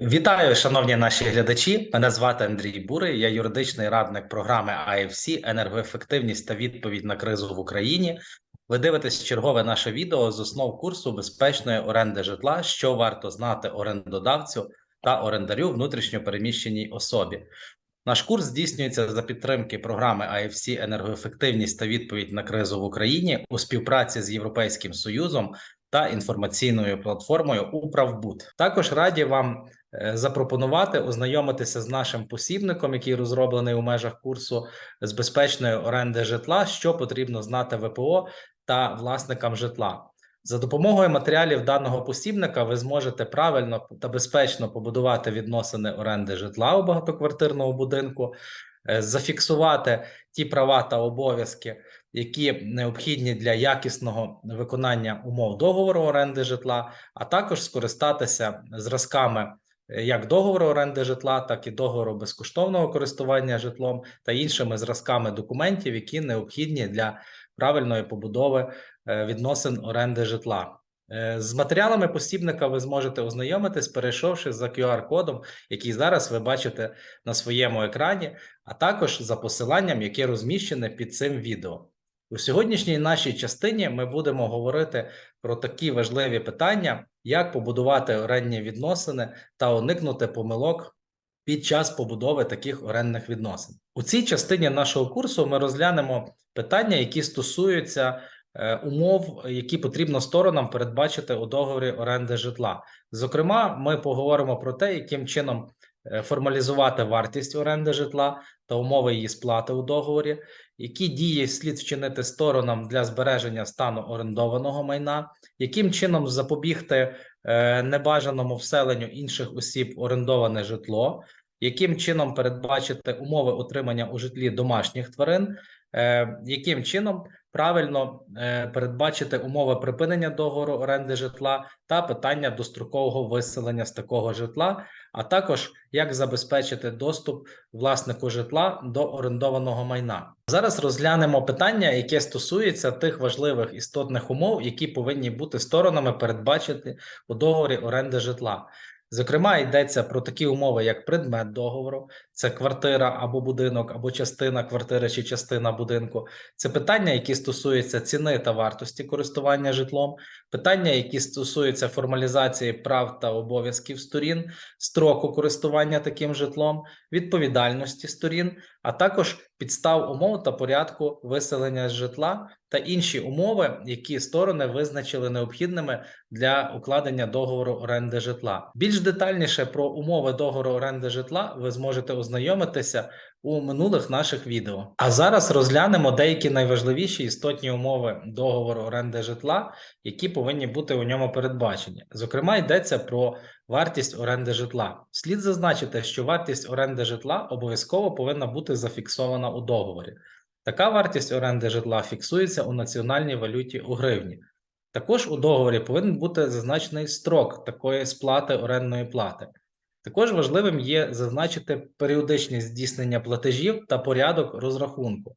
Вітаю, шановні наші глядачі. Мене звати Андрій Бурий, я юридичний радник програми IFC енергоефективність та відповідь на кризу в Україні. Ви дивитесь чергове наше відео з основ курсу безпечної оренди житла, що варто знати орендодавцю та орендарю внутрішньо переміщеній особі. Наш курс здійснюється за підтримки програми IFC енергоефективність та відповідь на кризу в Україні у співпраці з Європейським Союзом та інформаційною платформою Управбуд. Також раді вам запропонувати ознайомитися з нашим посібником, який розроблений у межах курсу з безпечної оренди житла, що потрібно знати ВПО та власникам житла. За допомогою матеріалів даного посібника ви зможете правильно та безпечно побудувати відносини оренди житла у багатоквартирному будинку, е, зафіксувати ті права та обов'язки, які необхідні для якісного виконання умов договору оренди житла, а також скористатися зразками е, як договору оренди житла, так і договору безкоштовного користування житлом та іншими зразками документів, які необхідні для правильної побудови е, відносин оренди житла. Е, З матеріалами посібника ви зможете ознайомитись, перейшовши за QR-кодом, який зараз ви бачите на своєму екрані, а також за посиланням, яке розміщене під цим відео. У сьогоднішній нашій частині ми будемо говорити про такі важливі питання, як побудувати орендні відносини та уникнути помилок під час побудови таких орендних відносин. У цій частині нашого курсу ми розглянемо питання, які стосуються е, умов, які потрібно сторонам передбачити у договорі оренди житла. Зокрема, ми поговоримо про те, яким чином формалізувати вартість оренди житла та умови її сплати у договорі, які дії слід вчинити сторонам для збереження стану орендованого майна, яким чином запобігти е, небажаному вселенню інших осіб орендоване житло, яким чином передбачити умови утримання у житлі домашніх тварин, е, яким чином правильно е, передбачити умови припинення договору оренди житла та питання дострокового виселення з такого житла, а також як забезпечити доступ власнику житла до орендованого майна. Зараз розглянемо питання, яке стосується тих важливих істотних умов, які повинні бути сторонами передбачити у договорі оренди житла. Зокрема, йдеться про такі умови, як предмет договору, це квартира або будинок, або частина квартири чи частина будинку. Це питання, які стосуються ціни та вартості користування житлом, питання, які стосуються формалізації прав та обов'язків сторін, строку користування таким житлом, відповідальності сторін, а також підстав умов та порядку виселення з житла та інші умови, які сторони визначили необхідними для укладення договору оренди житла. Більш детальніше про умови договору оренди житла ви зможете ознайомитися у минулих наших відео. А зараз розглянемо деякі найважливіші істотні умови договору оренди житла, які повинні бути у ньому передбачені. Зокрема, йдеться про вартість оренди житла. Слід зазначити, що вартість оренди житла обов'язково повинна бути зафіксована у договорі. Така вартість оренди житла фіксується у національній валюті у гривні. Також у договорі повинен бути зазначений строк такої сплати орендної плати. Також важливим є зазначити періодичність здійснення платежів та порядок розрахунку.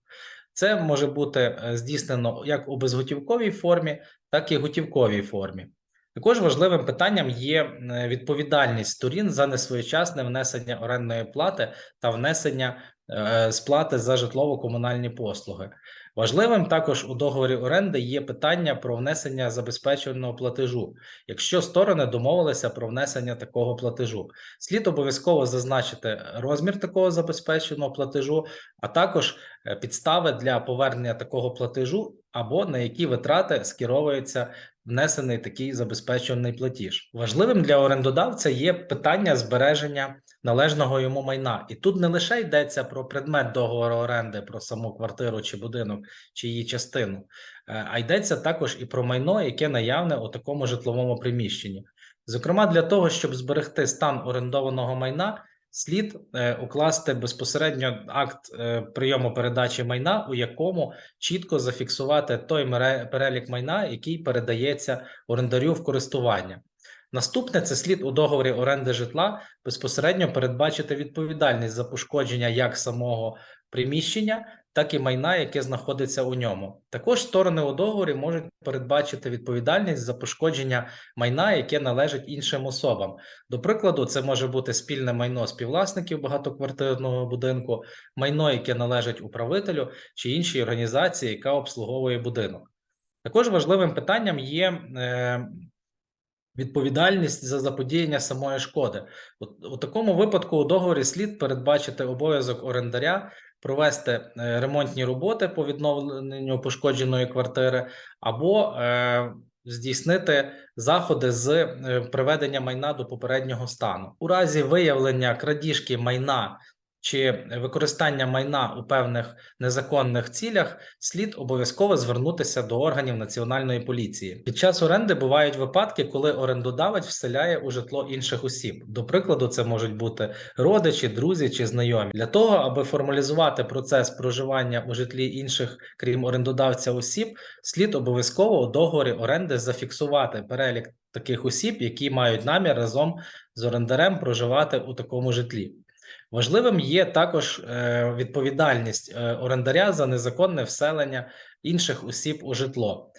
Це може бути е, здійснено як у безготівковій формі, так і готівковій формі. Також важливим питанням є е, відповідальність сторін за несвоєчасне внесення орендної плати та внесення е, сплати за житлово-комунальні послуги. Важливим також у договорі оренди є питання про внесення забезпеченого платежу, якщо сторони домовилися про внесення такого платежу. Слід обов'язково зазначити розмір такого забезпеченого платежу, а також е, підстави для повернення такого платежу або на які витрати скеровується внесений такий забезпечений платіж. Важливим для орендодавця є питання збереження належного йому майна, і тут не лише йдеться про предмет договору оренди, про саму квартиру чи будинок, чи її частину, е, а йдеться також і про майно, яке наявне у такому житловому приміщенні. Зокрема, для того, щоб зберегти стан орендованого майна, слід е, укласти безпосередньо акт е, прийому передачі майна, у якому чітко зафіксувати той перелік майна, який передається орендарю в користування. Наступне це слід у договорі оренди житла безпосередньо передбачити відповідальність за пошкодження як самого приміщення, так і майна, яке знаходиться у ньому. Також сторони у договорі можуть передбачити відповідальність за пошкодження майна, яке належить іншим особам. До прикладу, це може бути спільне майно співвласників багатоквартирного будинку, майно, яке належить управителю чи іншій організації, яка обслуговує будинок. Також важливим питанням є е, відповідальність за заподіяння самої шкоди. У, у такому випадку у договорі слід передбачити обов'язок орендаря провести е, ремонтні роботи по відновленню пошкодженої квартири або е, здійснити заходи з е, приведення майна до попереднього стану. У разі виявлення крадіжки майна чи використання майна у певних незаконних цілях, слід обов'язково звернутися до органів національної поліції. Під час оренди бувають випадки, коли орендодавець вселяє у житло інших осіб. До прикладу, це можуть бути родичі, друзі чи знайомі. Для того, аби формалізувати процес проживання у житлі інших, крім орендодавця осіб, слід обов'язково у договорі оренди зафіксувати перелік таких осіб, які мають намір разом з орендарем проживати у такому житлі. Важливим є також е, відповідальність е, орендаря за незаконне вселення інших осіб у житло.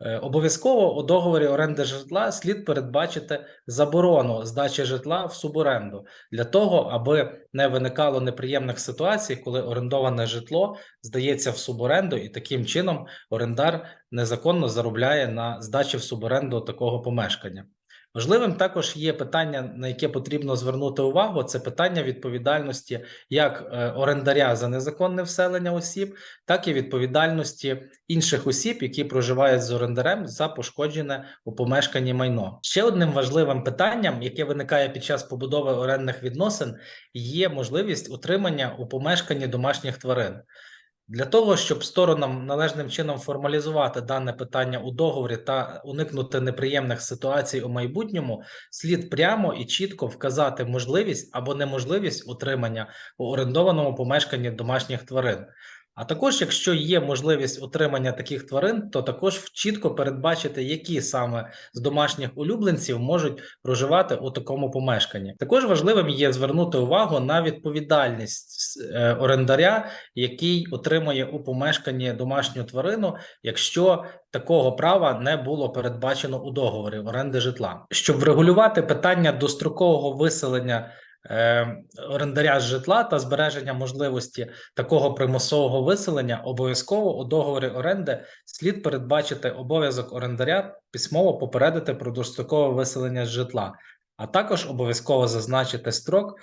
Е, Обов'язково у договорі оренди житла слід передбачити заборону здачі житла в суборенду для того, аби не виникало неприємних ситуацій, коли орендоване житло здається в суборенду, і таким чином орендар незаконно заробляє на здачі в суборенду такого помешкання. Важливим також є питання, на яке потрібно звернути увагу: це питання відповідальності як е, орендаря за незаконне вселення осіб, так і відповідальності інших осіб, які проживають з орендарем за пошкоджене у помешканні майно. Ще одним важливим питанням, яке виникає під час побудови орендних відносин, є можливість утримання у помешканні домашніх тварин. Для того, щоб сторонам належним чином формалізувати дане питання у договорі та уникнути неприємних ситуацій у майбутньому, слід прямо і чітко вказати можливість або неможливість утримання у орендованому помешканні домашніх тварин. А також, якщо є можливість утримання таких тварин, то також чітко передбачити, які саме з домашніх улюбленців можуть проживати у такому помешканні. Також важливим є звернути увагу на відповідальність е, орендаря, який отримує у помешканні домашню тварину, якщо такого права не було передбачено у договорі оренди житла, щоб врегулювати питання дострокового виселення. Е, орендаря з житла та збереження можливості такого примусового виселення обов'язково у договорі оренди слід передбачити обов'язок орендаря письмово попередити про дострокове виселення з житла, а також обов'язково зазначити строк,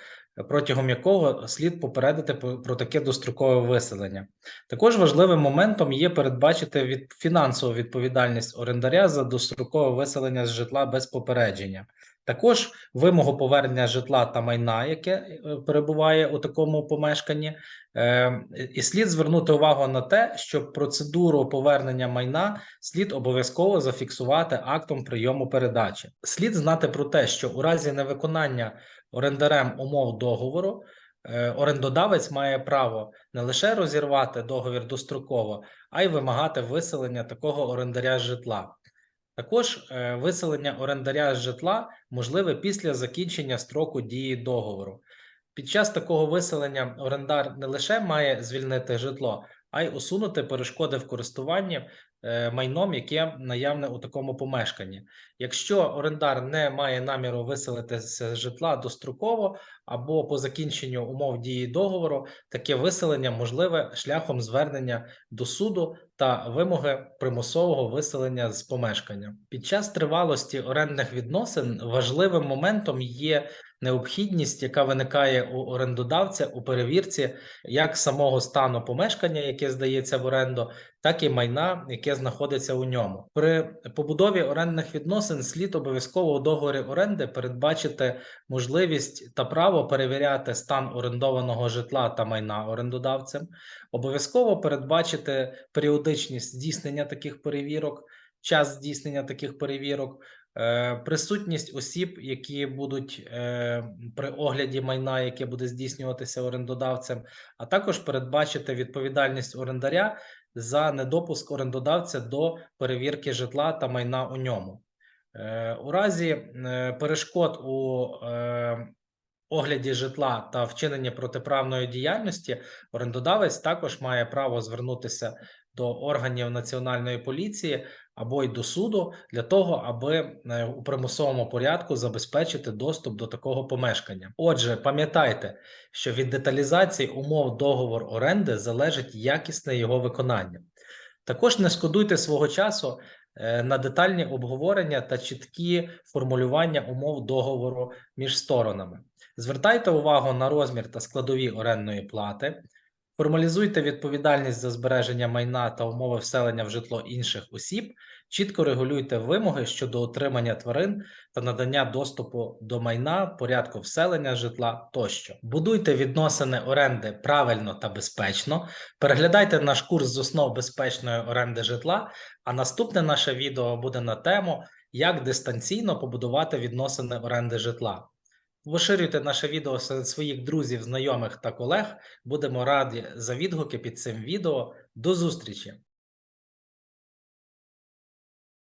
протягом якого слід попередити про таке дострокове виселення. Також важливим моментом є передбачити від фінансову відповідальність орендаря за дострокове виселення з житла без попередження. Також вимогу повернення житла та майна, яке е, перебуває у такому помешканні, е, і слід звернути увагу на те, що процедуру повернення майна слід обов'язково зафіксувати актом прийому передачі. Слід знати про те, що у разі невиконання орендарем умов договору. Е, орендодавець має право не лише розірвати договір достроково, а й вимагати виселення такого орендаря житла. Також е, виселення орендаря з житла можливе після закінчення строку дії договору. Під час такого виселення орендар не лише має звільнити житло, а й усунути перешкоди в користуванні майном, яке наявне у такому помешканні. Якщо орендар не має наміру виселитися з житла достроково або по закінченню умов дії договору, таке виселення можливе шляхом звернення до суду та вимоги примусового виселення з помешкання. Під час тривалості орендних відносин важливим моментом є необхідність, яка виникає у орендодавця у перевірці як самого стану помешкання, яке здається в оренду, так і майна, яке знаходиться у ньому. При побудові орендних відносин слід обов'язково у договорі оренди передбачити можливість та право перевіряти стан орендованого житла та майна орендодавцем, обов'язково передбачити періодичність здійснення таких перевірок, час здійснення таких перевірок. Е, присутність осіб, які будуть е, при огляді майна, яке буде здійснюватися орендодавцем, а також передбачити відповідальність орендаря за недопуск орендодавця до перевірки житла та майна у ньому. Е, у разі перешкод у огляді житла та вчиненні протиправної діяльності орендодавець також має право звернутися до органів національної поліції або й до суду для того, аби е, у примусовому порядку забезпечити доступ до такого помешкання. Отже, пам'ятайте, що від деталізації умов договору оренди залежить якісне його виконання. Також не шкодуйте свого часу е, на детальні обговорення та чіткі формулювання умов договору між сторонами. Звертайте увагу на розмір та складові орендної плати, формалізуйте відповідальність за збереження майна та умови вселення в житло інших осіб, чітко регулюйте вимоги щодо отримання тварин та надання доступу до майна, порядку вселення житла тощо. Будуйте відносини оренди правильно та безпечно. Переглядайте наш курс з основ безпечної оренди житла. А наступне наше відео буде на тему, як дистанційно побудувати відносини оренди житла. Поширюйте наше відео серед своїх друзів, знайомих та колег. Будемо раді за відгуки під цим відео. До зустрічі!